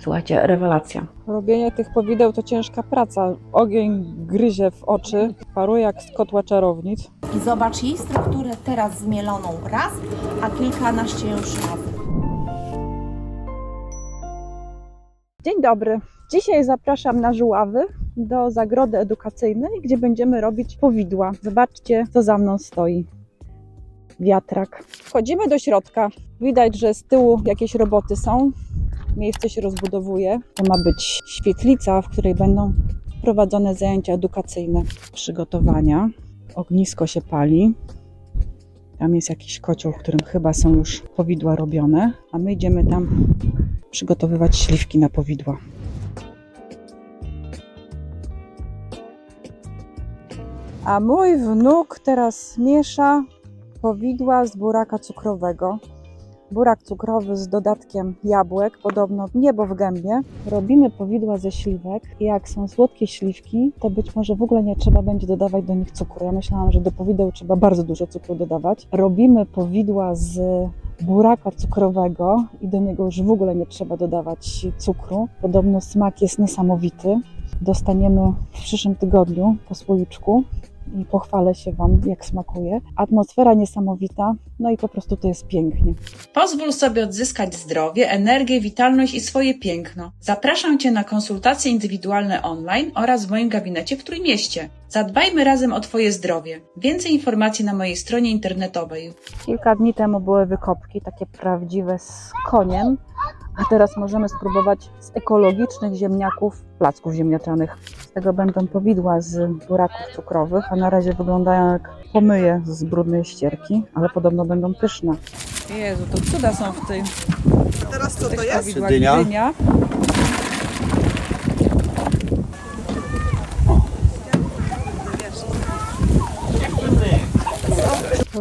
Słuchajcie, rewelacja. Robienie tych powideł to ciężka praca. Ogień gryzie w oczy, paruje jak z kotła czarownic. I zobacz jej strukturę teraz zmieloną raz, a kilkanaście już razy. Dzień dobry. Dzisiaj zapraszam na Żuławy do zagrody edukacyjnej, gdzie będziemy robić powidła. Zobaczcie, co za mną stoi. Wiatrak. Wchodzimy do środka. Widać, że z tyłu jakieś roboty są. Miejsce się rozbudowuje. To ma być świetlica, w której będą prowadzone zajęcia edukacyjne. Przygotowania. Ognisko się pali. Tam jest jakiś kocioł, w którym chyba są już powidła robione, a my idziemy tam przygotowywać śliwki na powidła. A mój wnuk teraz miesza powidła z buraka cukrowego. Burak cukrowy z dodatkiem jabłek, podobno niebo w gębie. Robimy powidła ze śliwek i jak są słodkie śliwki, to być może w ogóle nie trzeba będzie dodawać do nich cukru. Ja myślałam, że do powideł trzeba bardzo dużo cukru dodawać. Robimy powidła z buraka cukrowego i do niego już w ogóle nie trzeba dodawać cukru. Podobno smak jest niesamowity. Dostaniemy w przyszłym tygodniu po słoiczku i pochwalę się Wam, jak smakuje. Atmosfera niesamowita, no i po prostu to jest pięknie. Pozwól sobie odzyskać zdrowie, energię, witalność i swoje piękno. Zapraszam Cię na konsultacje indywidualne online oraz w moim gabinecie w Trójmieście. Zadbajmy razem o Twoje zdrowie. Więcej informacji na mojej stronie internetowej Kilka dni temu były wykopki, takie prawdziwe z koniem, a teraz możemy spróbować z ekologicznych ziemniaków, placków ziemniaczanych. Z tego będą powidła z buraków cukrowych, a na razie wyglądają jak pomyje z brudnej ścierki, ale podobno będą pyszne. Jezu, to cuda są w tej Teraz co to jest? Dynia.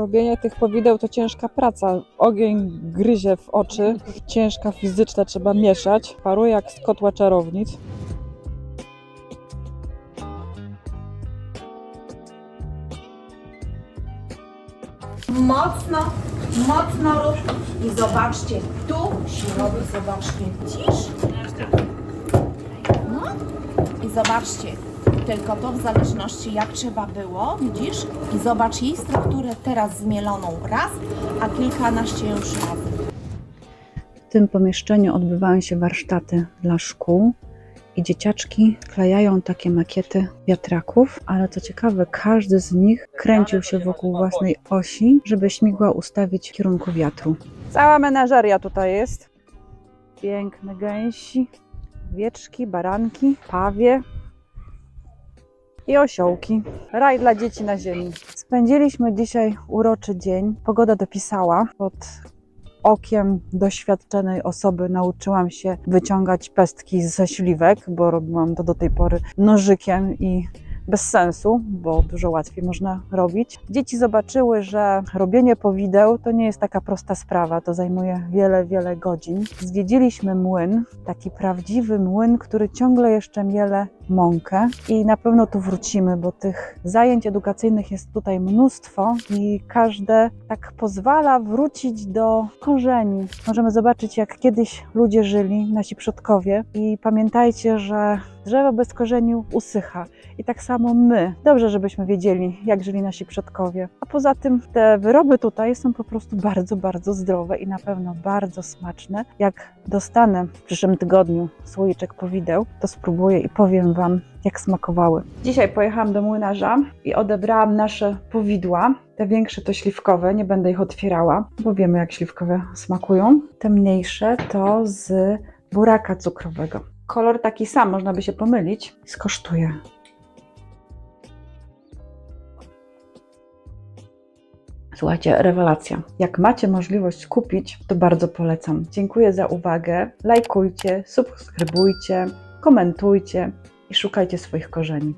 Robienie tych powideł to ciężka praca. Ogień gryzie w oczy, ciężka fizyczna, trzeba mieszać. Paruje jak z kotła czarownic. Mocno, mocno rób i zobaczcie, tu się robi, zobaczcie, cisz. No i zobaczcie, tylko to w zależności jak trzeba było, widzisz? I zobacz jej strukturę teraz zmieloną raz, a kilkanaście już razy. W tym pomieszczeniu odbywają się warsztaty dla szkół i dzieciaczki klejają takie makiety wiatraków, ale co ciekawe, każdy z nich kręcił się wokół własnej osi, żeby śmigła ustawić w kierunku wiatru. Cała menażeria tutaj jest. Piękne gęsi, wieczki, baranki, pawie i osiołki. Raj dla dzieci na ziemi. Spędziliśmy dzisiaj uroczy dzień. Pogoda dopisała. Pod okiem doświadczonej osoby nauczyłam się wyciągać pestki ze śliwek, bo robiłam to do tej pory nożykiem i bez sensu, bo dużo łatwiej można robić. Dzieci zobaczyły, że robienie powideł to nie jest taka prosta sprawa, to zajmuje wiele, wiele godzin. Zwiedziliśmy młyn, taki prawdziwy młyn, który ciągle jeszcze miele mąkę i na pewno tu wrócimy, bo tych zajęć edukacyjnych jest tutaj mnóstwo i każde tak pozwala wrócić do korzeni. Możemy zobaczyć, jak kiedyś ludzie żyli, nasi przodkowie i pamiętajcie, że drzewo bez korzeni usycha. I tak samo my. Dobrze, żebyśmy wiedzieli, jak żyli nasi przodkowie. A poza tym te wyroby tutaj są po prostu bardzo, bardzo zdrowe i na pewno bardzo smaczne. Jak dostanę w przyszłym tygodniu słoiczek powideł, to spróbuję i powiem Wam, jak smakowały. Dzisiaj pojechałam do młynarza i odebrałam nasze powidła. Te większe to śliwkowe, nie będę ich otwierała, bo wiemy, jak śliwkowe smakują. Te mniejsze to z buraka cukrowego. Kolor taki sam, można by się pomylić. Skosztuję. Słuchajcie, rewelacja. Jak macie możliwość kupić, to bardzo polecam. Dziękuję za uwagę. Lajkujcie, subskrybujcie, komentujcie i szukajcie swoich korzeni.